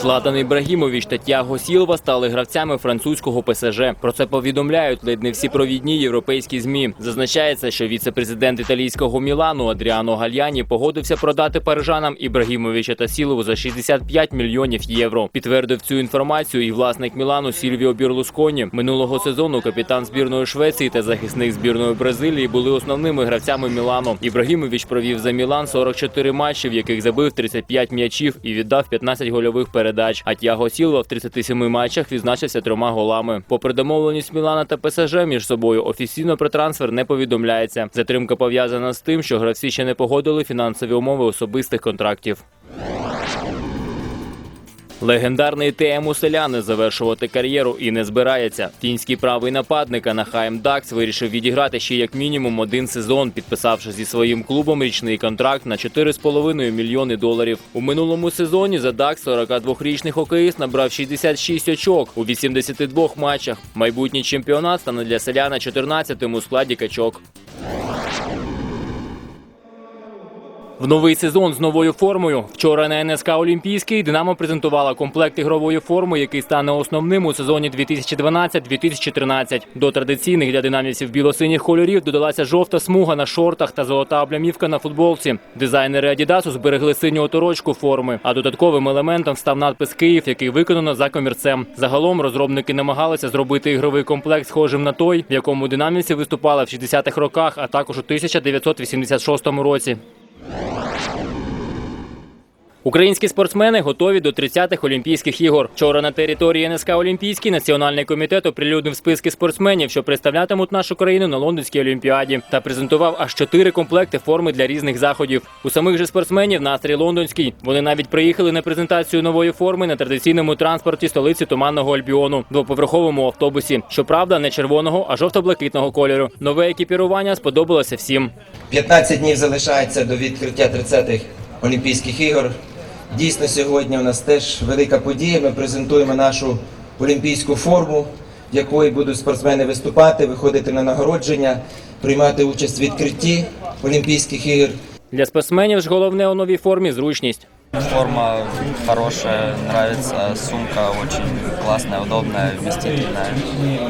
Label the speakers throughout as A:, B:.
A: Златан Ібрагімович та Тяго Сілва стали гравцями французького ПСЖ. Про це повідомляють ледь не всі провідні європейські змі. Зазначається, що віце-президент італійського Мілану Адріано Гальяні погодився продати парижанам Ібрагімовича та Сілову за 65 мільйонів євро. Підтвердив цю інформацію і власник Мілану Сільвіо Бірлусконі. Минулого сезону капітан збірної Швеції та захисник збірної Бразилії були основними гравцями Мілану. Ібрагімович провів за Мілан 44 матчі, в яких забив 35 м'ячів і віддав 15 гольових передач. А Тяго Сілва в 37 матчах відзначився трьома голами. Попри домовленість Мілана та ПСЖ між собою офіційно про трансфер не повідомляється. Затримка пов'язана з тим, що гравці ще не погодили фінансові умови особистих контрактів. Легендарний ТМ Селяни завершувати кар'єру і не збирається. Фінський правий нападник Анахайм Дакс вирішив відіграти ще як мінімум один сезон, підписавши зі своїм клубом річний контракт на 4,5 мільйони доларів. У минулому сезоні за Дакс 42-річний хокеїст набрав 66 очок у 82 матчах. Майбутній чемпіонат стане для селяна 14-тим у складі качок. В новий сезон з новою формою. Вчора на НСК Олімпійський Динамо презентувала комплект ігрової форми, який стане основним у сезоні 2012-2013. До традиційних для динамівців білосиніх кольорів додалася жовта смуга на шортах та золота облямівка на футболці. Дизайнери Адідасу зберегли синю оторочку форми, а додатковим елементом став надпис Київ, який виконано за комірцем. Загалом розробники намагалися зробити ігровий комплект схожим на той, в якому динамівці виступали в 60-х роках, а також у 1986 році. Українські спортсмени готові до 30-х Олімпійських ігор. Вчора на території НСК Олімпійський національний комітет оприлюднив списки спортсменів, що представлятимуть нашу країну на Лондонській олімпіаді, та презентував аж чотири комплекти форми для різних заходів. У самих же спортсменів настрій лондонський. Вони навіть приїхали на презентацію нової форми на традиційному транспорті столиці Туманного Альбіону, двоповерховому автобусі. Щоправда, не червоного, а жовто-блакитного кольору. Нове екіпірування сподобалося всім.
B: 15 днів залишається до відкриття 30-х Олімпійських ігор. Дійсно, сьогодні у нас теж велика подія. Ми презентуємо нашу олімпійську форму, в якої будуть спортсмени виступати, виходити на нагородження, приймати участь в відкритті Олімпійських ігор.
A: Для спортсменів ж головне у новій формі зручність.
C: Форма хорошая, нравится, сумка очень классная, удобная, вместительная.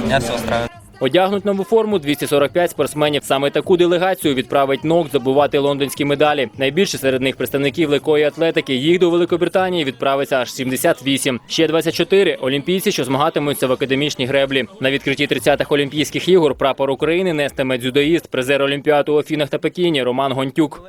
C: Меня все устраивает.
A: Одягнуть нову форму 245 спортсменів. Саме таку делегацію відправить НОК здобувати лондонські медалі. Найбільше серед них представників легкої атлетики. Їх до Великобританії відправиться аж 78. Ще 24 – олімпійці, що змагатимуться в академічній греблі. На відкритті 30-х Олімпійських ігор прапор України нестиме дзюдоїст, призер Олімпіаду у Афінах та Пекіні Роман Гонтюк.